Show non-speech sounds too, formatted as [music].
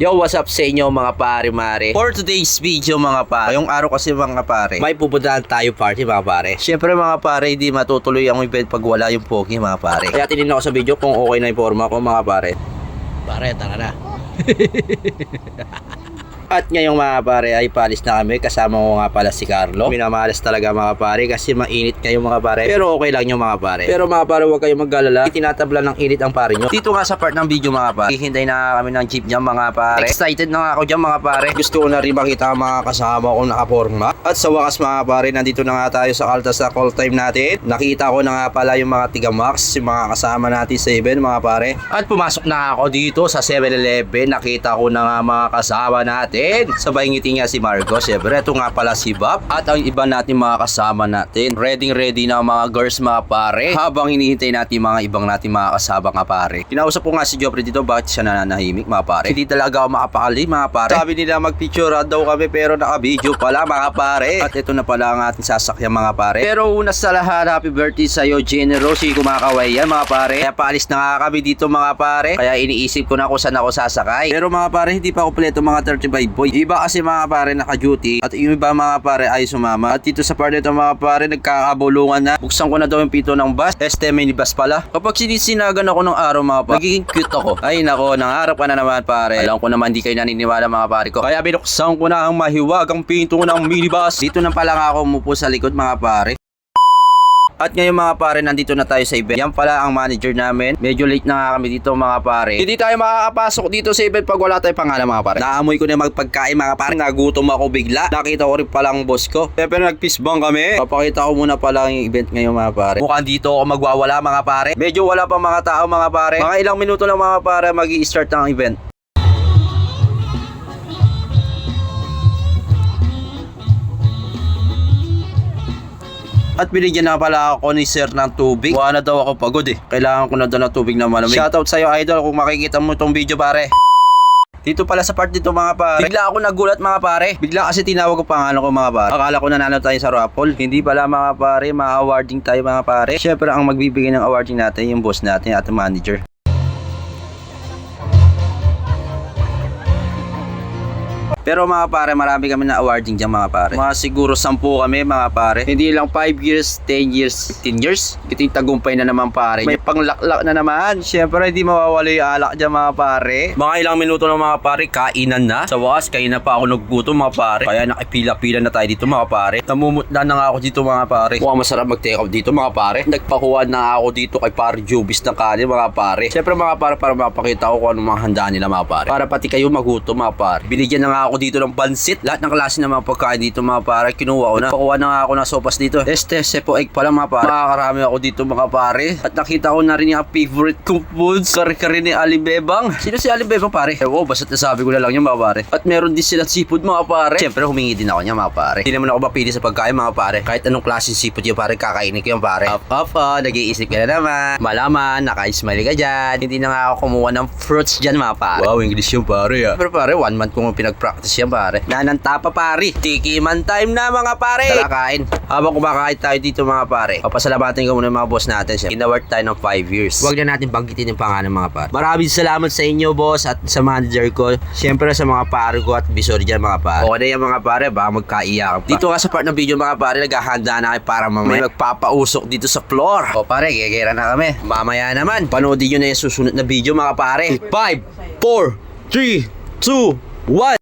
Yo, what's up sa inyo mga pare-mare? For today's video mga pare, ngayong araw kasi mga pare, may pupuntahan tayo party mga pare. Siyempre mga pare, hindi matutuloy ang event pag wala yung pogi mga pare. Kaya tinignan ko sa video kung okay na yung forma ko mga pare. Pare, tara na. [laughs] At ngayong mga pare ay palis na kami kasama ko nga pala si Carlo. Minamalas talaga mga pare kasi mainit kayo mga pare. Pero okay lang yung mga pare. Pero mga pare huwag kayong maggalala. Tinatabla ng init ang pare nyo. Dito nga sa part ng video mga pare. Hihintay na kami ng jeep niya mga pare. Excited na ako dyan mga pare. Gusto ko na rin makita mga kasama ko nakaporma. At sa wakas mga pare nandito na nga tayo sa Alta sa call time natin. Nakita ko na nga pala yung mga tiga Max, yung mga kasama natin sa event mga pare. At pumasok na ako dito sa 7-Eleven. Nakita ko na nga mga kasama natin. Sabay ngiti nga si Marco. Siyempre, ito nga pala si Bob. At ang iba natin mga kasama natin. Ready ready na mga girls mga pare. Habang hinihintay natin mga ibang natin mga kasama nga pare. Kinausap ko nga si Jopre dito bakit siya nananahimik mga pare. Hindi talaga ako makapakali mga pare. Sabi nila magpicture daw kami pero naka-video pala mga pare. At ito na pala ang ating sasakyan mga pare. Pero una sa lahat, happy birthday sa'yo, General. Si kumakaway yan mga pare. Kaya paalis na nga kami dito mga pare. Kaya iniisip ko na kung saan ako sasakay. Pero mga pare, hindi pa kompleto mga 35 boy. Iba kasi mga pare naka-duty at yung iba mga pare ay sumama. At dito sa part nito mga pare, nagkakabulungan na. Buksan ko na daw yung pito ng bus. Este minibus pala. Kapag sinisinagan ako ng araw mga pare, nagiging cute ako. Ay nako, nangarap ka na naman pare. Alam ko naman di kayo naniniwala mga pare ko. Kaya binuksan ko na ang mahiwagang pinto ng minibus. Dito na pala nga ako umupo sa likod mga pare. At ngayon mga pare, nandito na tayo sa event. Yan pala ang manager namin. Medyo late na nga kami dito mga pare. Hindi tayo makakapasok dito sa event pag wala tayong pangalan mga pare. Naamoy ko na magpagkain mga pare. Nagutom ako bigla. Nakita ko rin pala ang boss ko. Kaya pero nag-fistbang kami. Papakita ko muna pala yung event ngayon mga pare. Mukhang dito ako magwawala mga pare. Medyo wala pa mga tao mga pare. Mga ilang minuto lang mga pare mag start ang event. At binigyan na pala ako ni sir ng tubig. Wala na daw ako pagod eh. Kailangan ko na daw ng tubig na malamig. Shoutout sa'yo idol kung makikita mo itong video pare. Dito pala sa part dito mga pare. Bigla ako nagulat mga pare. Bigla kasi tinawag ko pangalan ko mga pare. Akala ko nanalo tayo sa raffle. Hindi pala mga pare, ma-awarding tayo mga pare. Syempre ang magbibigay ng awarding natin yung boss natin at manager. Pero mga pare, marami kami na awarding dyan mga pare. Mga siguro 10 kami mga pare. Hindi lang 5 years, 10 years, 10 years. Kiting tagumpay na naman pare. May panglaklak na naman. Siyempre, hindi mawawala yung alak dyan mga pare. Mga ilang minuto na mga pare, kainan na. Sa wakas, kain na pa ako naggutom mga pare. Kaya nakipila-pila na tayo dito mga pare. Namumutla na nga ako dito mga pare. Mukhang masarap mag-take off dito mga pare. Nagpakuha na ako dito kay pare Jubis ng kanin mga pare. Siyempre mga pare, para mapakita ko kung anong mga handa nila mga pare. Para pati kayo magutom mga pare. Binigyan na nga ako dito ng pansit. Lahat ng klase ng mga pagkain dito mga pare. Kinuha ko na. Pakuha na ako ng sopas dito. Este, sepo egg pala mga pare. Makakarami ako dito mga pare. At nakita ko na rin yung favorite kong foods. Kare-kare ni Alibebang. Sino si Alibebang pare? Ewan, basta nasabi ko na lang yung mga pare. At meron din sila seafood mga pare. Siyempre humingi din ako niya mga pare. Hindi naman ako mapili sa pagkain mga pare. Kahit anong klaseng seafood yung pare, kakainin ko yung pare. Up, up, up. Nag-iisip ka na naman. Malaman, naka-smile ka dyan. Hindi na nga ako kumuha ng fruits dyan mga pare. Wow, English yung pare ah. Pero pare, one month kong pinag-practice yan pare. Nananta pa pare. Tikiman time na mga pare. Tara kain. Habang kumakain tayo dito mga pare. Papasalamatin ko muna yung mga boss natin. Siya. Inaward tayo ng 5 years. Huwag na natin banggitin yung pangalan mga pare. Maraming salamat sa inyo boss at sa manager ko. Siyempre sa mga pare ko at bisor dyan mga pare. Okay na yan mga pare. Baka magkaiyak pa. Dito nga sa part ng video mga pare. Naghahanda na kayo para mamaya magpapausok dito sa floor. O pare, gagera na kami. Mamaya naman. Panoodin nyo na yung susunod na video mga pare. 5, 4, 3, 2, 1.